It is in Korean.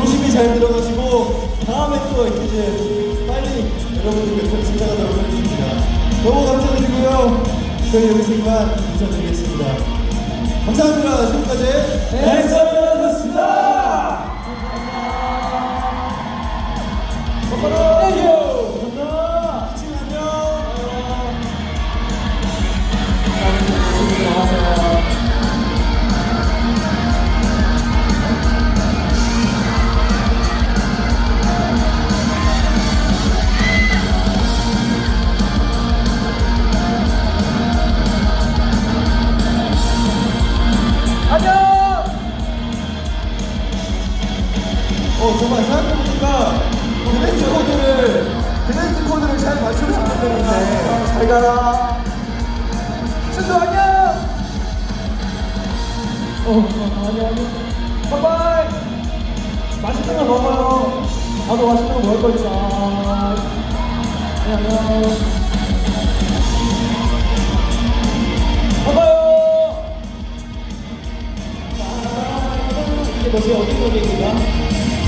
조심히 잘 들어가시고 다음에 또 이제 빨리 여러분들 곁으로 찾아가도록 하겠습니다. 너무 감사드리고요. 저희 여기서 이만 인사드리겠습니다. 감사합니다. 지금까지 엑소였습니다. 감사합니다. 어 정말 생각해보니까 드레스 코드를 드레스 코드를 잘 맞추고 싶었는데. 잘 가라. 순도 안녕! 어 안녕 안녕 바이바이! 맛있는 거 먹어요. 나도 맛있는 거 먹을 거니까. 네, 안녕. 봐봐요! 이게 뭐지 어디 있는 얘기가